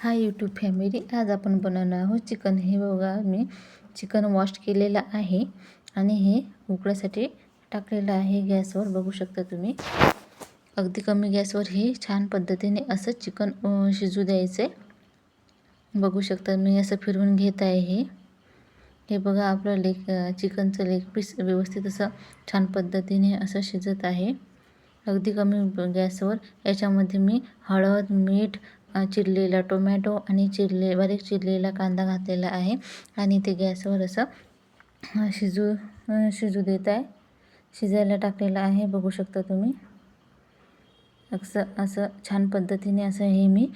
हा YouTube family आज आपण बनवणार आहोत चिकन. हे बघा मी चिकन वॉश केलेलं आहे आणि हे उकळ्यासाठी टाकलेलं आहे गॅसवर. बघू शकता तुम्ही. अगदी कमी गॅसवर हे छान पद्धतीने असं चिकन शिजू द्यायचं. आहे बघू शकता मी असं फिरवून घेत आहे हे. हे बघा आपलं लेग चिकनचं लेग पीस व्यवस्थित असं छान पद्धतीने असं शिजत आहे. अगदी कमी गॅसवर. याच्यामध्ये मी हळद मीठ चिरलेला टोमॅटो आणि चिरले बारीक चिरलेला कांदा घातलेला आहे. आणि ते गॅसवर असं शिजू शिजू देत आहे. शिजायला टाकलेलं आहे बघू शकता तुम्ही. असं असं छान पद्धतीने असं हे मी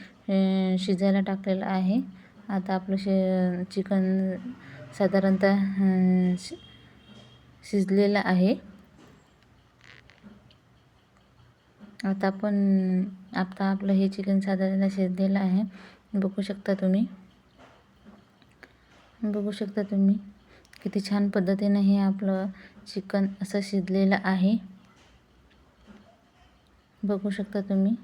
शिजायला टाकलेलं आहे. आता आपलं शे चिकन साधारणतः शि शिजलेलं आहे. आता आपण आता आपलं हे चिकन साधारण शिजलेलं आहे. बघू शकता तुम्ही. बघू शकता तुम्ही किती छान पद्धतीनं हे आपलं चिकन असं शिजलेलं आहे. बघू शकता तुम्ही.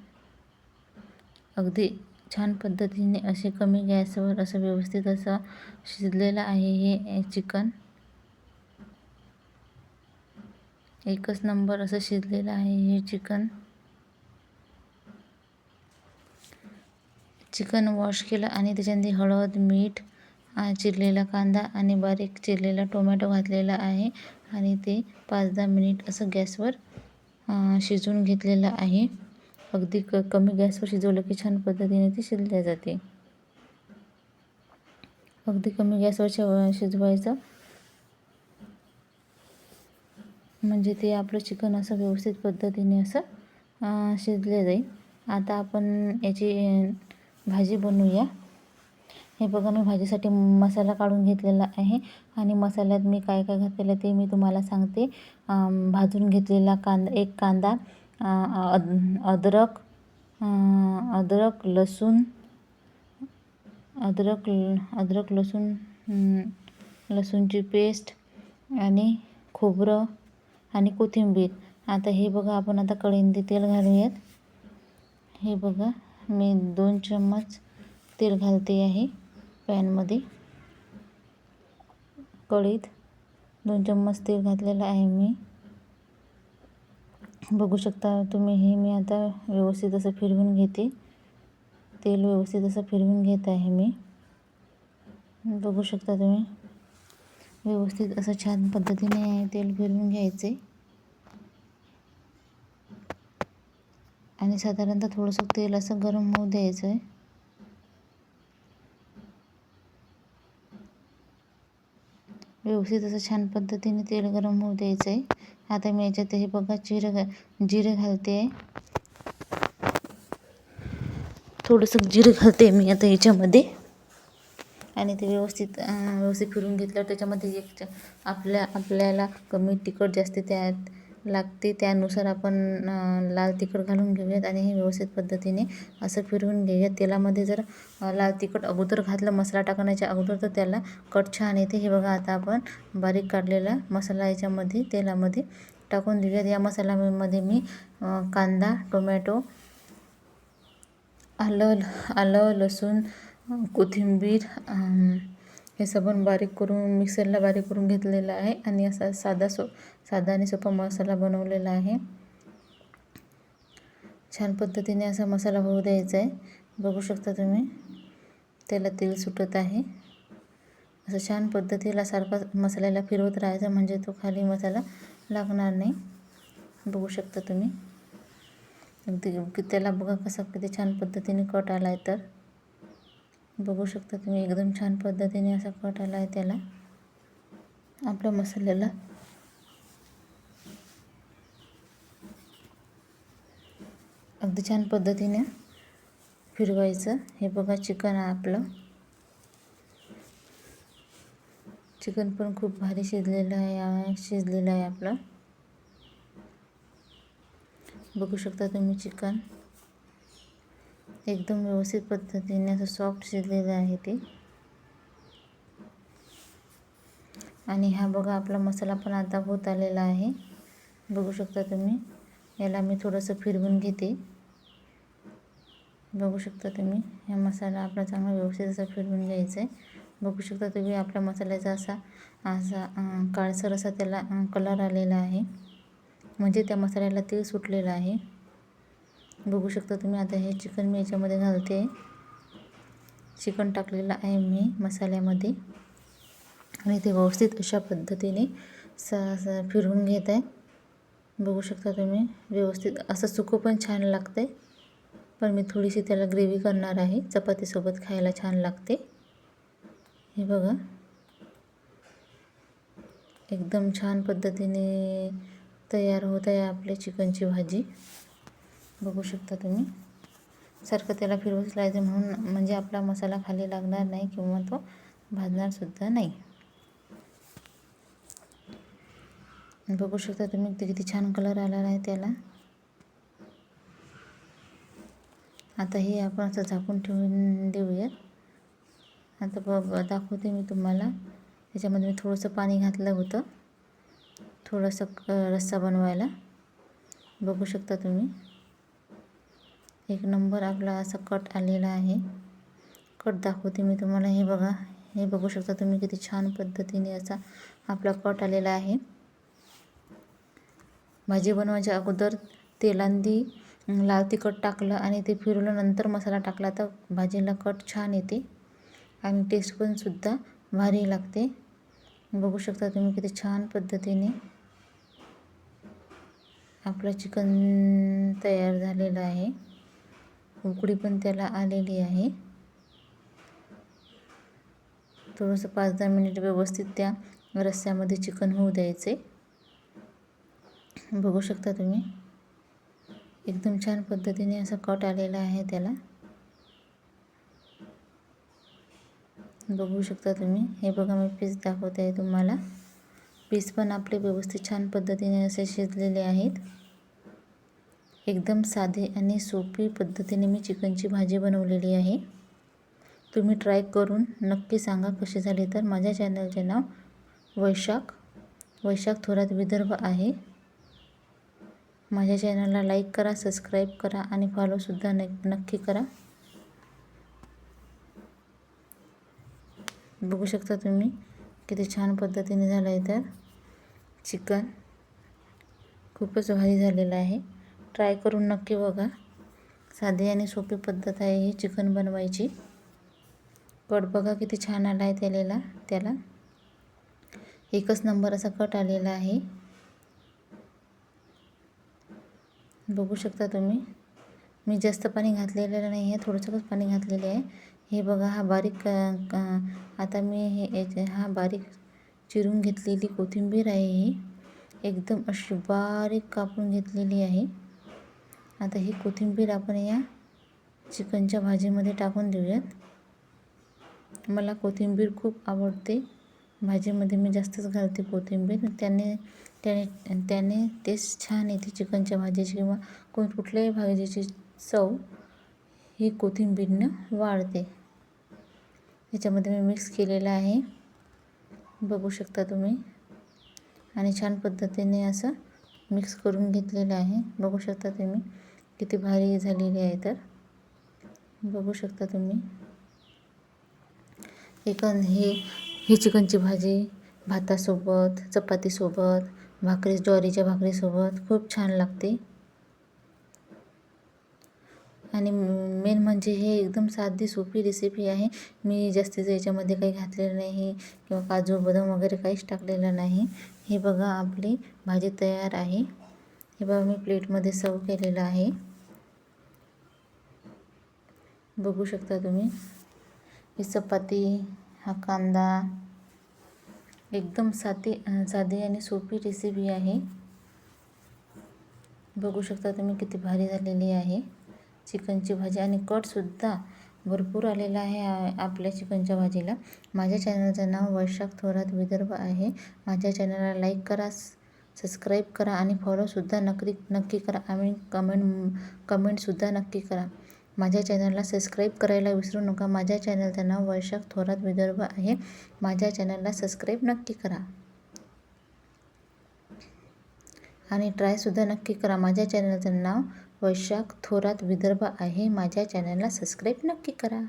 अगदी छान पद्धतीने असे कमी गॅसवर असं व्यवस्थित असं शिजलेलं आहे हे चिकन. एकच नंबर असं शिजलेलं आहे हे चिकन. चिकन वॉश केलं आणि त्याच्यामध्ये हळद मीठ चिरलेला कांदा आणि बारीक चिरलेला टोमॅटो घातलेला आहे. आणि ते पाच दहा मिनिट असं गॅसवर शिजून शिजवून घेतलेलं आहे. अगदी क कमी गॅसवर शिजवलं की छान पद्धतीने ते शिजले जाते. अगदी कमी गॅसवर शिव शिजवायचं. म्हणजे ते आपलं चिकन असं व्यवस्थित पद्धतीने असं शिजले जाईल. आता आपण याची भाजी बनवूया. हे बघा मी भाजीसाठी मसाला काढून घेतलेला आहे आणि मसाल्यात मी काय काय घातलेलं ते मी तुम्हाला सांगते. भाजून घेतलेला कांदा एक कांदा अद अद्रक अद्रक लसूण अद्रक अद्रक लसूण लसूणची पेस्ट आणि खोबरं आणि कोथिंबीर. आता हे बघा आपण आता कढईमध्ये तेल घालूयात. हे बघा. मी दोन चम्मच तेल घालते आहे. पॅनमध्ये कढईत दोन चम्मच तेल घातलेलं आहे मी. बघू शकता तुम्ही हे मी आता व्यवस्थित असं फिरवून घेते. तेल व्यवस्थित असं फिरवून घेत आहे मी. बघू शकता तुम्ही. व्यवस्थित असं छान पद्धतीने तेल फिरवून घ्यायचे. आणि साधारणतः थोडंसं तेल असं गरम होऊ द्यायचं आहे व्यवस्थित असं छान पद्धतीने तेल गरम होऊ द्यायचं आहे आता मी याच्यात हे बघा जिरं घा घालते आहे थोडंसं जिरं घालते मी आता याच्यामध्ये. आणि ते व्यवस्थित व्यवस्थित फिरून घेतल्यावर त्याच्यामध्ये एक आपल्या आपल्याला कमी तिखट जास्त त्यात लागते त्यानुसार आपण लाल तिखट घालून घेऊयात आणि हे व्यवस्थित पद्धतीने असं फिरवून घेऊयात. तेलामध्ये जर लाल तिखट अगोदर घातलं मसाला टाकण्याच्या अगोदर तर त्याला कट छान येते. हे बघा आता आपण बारीक काढलेला मसाला याच्यामध्ये तेलामध्ये टाकून देऊयात. या मसाल्यामध्ये मी कांदा टोमॅटो आलं आलं लसूण कोथिंबीर हे सबन बारीक करून मिक्सरला बारीक करून घेतलेलं आहे आणि असा साधा सो साधा आणि सोपा मसाला बनवलेला आहे. छान पद्धतीने असा मसाला होऊ द्यायचा आहे. बघू शकता तुम्ही त्याला तेल सुटत आहे. असं छान पद्धतीला सारखा मसाल्याला फिरवत राहायचा म्हणजे तो खाली मसाला लागणार नाही. बघू शकता तुम्ही. अगदी त्याला बघा कसा किती छान पद्धतीने कट आला आहे तर. बघू शकता तुम्ही एकदम छान पद्धतीने असा कट आला आहे त्याला. आपल्या मसाल्याला. अगदी छान पद्धतीने फिरवायचं. हे बघा चिकन आहे आपलं. चिकन पण खूप भारी शिजलेलं आहे शिजलेलं आहे आपलं. बघू शकता तुम्ही चिकन. एकदम व्यवस्थित पद्धतीने असं सॉफ्ट शिजलेलं आहे ते. आणि हा बघा आपला मसाला पण आता होत आलेला आहे. बघू शकता तुम्ही. याला मी थोडंसं फिरवून घेते. बघू शकता तुम्ही. हा मसाला आपला चांगला व्यवस्थित असा फिरवून घ्यायचा आहे बघू शकता तुम्ही आपल्या मसाल्याचा असा असा काळसर असा त्याला कलर आलेला आहे. म्हणजे त्या मसाल्याला तेल सुटलेलं आहे. बघू शकता तुम्ही आता हे चिकन मी याच्यामध्ये घालते. चिकन टाकलेलं आहे मी मसाल्यामध्ये. आणि ते व्यवस्थित अशा पद्धतीने स फिरवून घेत आहे. बघू शकता तुम्ही व्यवस्थित असं सुकं पण छान लागते पण मी थोडीशी त्याला ग्रेव्ही करणार आहे चपातीसोबत खायला छान लागते. हे बघा. एकदम छान पद्धतीने तयार होत आहे आपली चिकनची भाजी. बघू शकता तुम्ही. सारखं त्याला फिरवूच लायचं म्हणून म्हणजे आपला मसाला खाली लागणार नाही किंवा तो भाजणारसुद्धा नाही. बघू शकता तुम्ही ते किती छान कलर आलेला आहे त्याला. आता हे आपण असं झाकून ठेवून देऊयात आता ब दाखवते मी तुम्हाला. त्याच्यामध्ये मी थोडंसं पाणी घातलं होतं. थोडंसं क रस्सा बनवायला. बघू शकता तुम्ही. एक नंबर आपला असा कट आलेला आहे. कट दाखवते मी तुम्हाला. हे बघा. हे बघू शकता तुम्ही किती छान पद्धतीने असा आपला कट आलेला आहे. भाजी बनवायच्या अगोदर तेलांदी लाल तिखट टाकलं आणि ते फिरवलं. नंतर मसाला टाकला तर भाजीला कट छान येते. आणि टेस्ट पण सुद्धा भारी लागते. बघू शकता तुम्ही किती छान पद्धतीने आपलं चिकन तयार झालेलं आहे. उकडी पण त्याला आलेली आहे. थोडंसं पाच दहा मिनिट व्यवस्थित त्या रस्स्यामध्ये चिकन होऊ द्यायचे. बघू शकता तुम्ही. एकदम छान पद्धतीने असा कट आलेला आहे त्याला. बघू शकता तुम्ही. हे बघा मी पीस दाखवते आहे तुम्हाला. पीस पण आपले व्यवस्थित छान पद्धतीने असे शिजलेले आहेत. एकदम साधे आणि सोपी पद्धतीने मी चिकनची भाजी बनवलेली आहे. तुम्ही ट्राय करून नक्की सांगा कशी झाली तर. माझ्या चॅनलचे नाव वैशाख वैशाख थोरात विदर्भ आहे. माझ्या चॅनलला लाईक करा सबस्क्राईब करा आणि फॉलोसुद्धा न नक्की करा. बघू शकता तुम्ही किती छान पद्धतीने झालं आहे तर. चिकन खूपच भारी झालेलं आहे. ट्राय करून नक्की बघा. साधी आणि सोपी पद्धत आहे ही चिकन बनवायची. कट बघा किती छान आला आहे त्याला त्याला. एकच नंबर असा कट आलेला आहे. बघू शकता तुम्ही. मी जास्त पाणी घातलेलं नाही आहे थोडंसंच पाणी घातलेले आहे. हे बघा हा बारीक आता मी हे याचे हा बारीक चिरून घेतलेली कोथिंबीर आहे ही. एकदम अशी बारीक कापून घेतलेली आहे. आता ही कोथिंबीर आपण या चिकनच्या भाजीमध्ये टाकून देऊयात. मला कोथिंबीर खूप आवडते. भाजीमध्ये मी जास्तच घालते कोथिंबीर. त्याने त्याने त्याने टेस्ट छान येते चिकनच्या भाजीची किंवा कोण कुठल्याही भाजीची चव ही कोथिंबीरनं वाढते. याच्यामध्ये मी मिक्स केलेलं आहे. बघू शकता तुम्ही. आणि छान पद्धतीने असं मिक्स करून घेतलेलं आहे. बघू शकता तुम्ही. किती भारी झालेली आहे तर. बघू शकता तुम्ही. एकन हे ही चिकनची भाजी भातासोबत चपातीसोबत भाकरी ज्वारीच्या भाकरीसोबत खूप छान लागते. आणि मेन म्हणजे हे एकदम साधी सोपी रेसिपी आहे. मी जास्तीचं याच्यामध्ये काही घातलेलं नाही किंवा काजू बदाम वगैरे काहीच टाकलेलं नाही. हे बघा आपली भाजी तयार आहे. हे बघा मी प्लेटमध्ये सर्व केलेलं आहे. बघू शकता तुम्ही. ही चपाती हा कांदा एकदम साधी साधी आणि सोपी रेसिपी आहे. बघू शकता तुम्ही किती भारी झालेली आहे. चिकनची भाजी आणि कटसुद्धा भरपूर आलेला आहे आपल्या चिकनच्या भाजीला. माझ्या चॅनलचं नाव वैशाख थोरात विदर्भ आहे. माझ्या चॅनलला लाईक करा सबस्क्राईब करा आणि फॉलोसुद्धा नक्की नक्की करा. आणि कमेंट कमेंटसुद्धा नक्की करा. माझ्या चॅनलला सबस्क्राईब करायला विसरू नका. माझ्या चॅनलचं नाव वैशाख थोरात विदर्भ आहे. माझ्या चॅनलला सबस्क्राईब नक्की करा. आणि ट्रायसुद्धा नक्की करा. माझ्या चॅनलचं नाव वैशाख थोरात विदर्भ आहे. माझ्या चॅनलला सबस्क्राईब नक्की करा.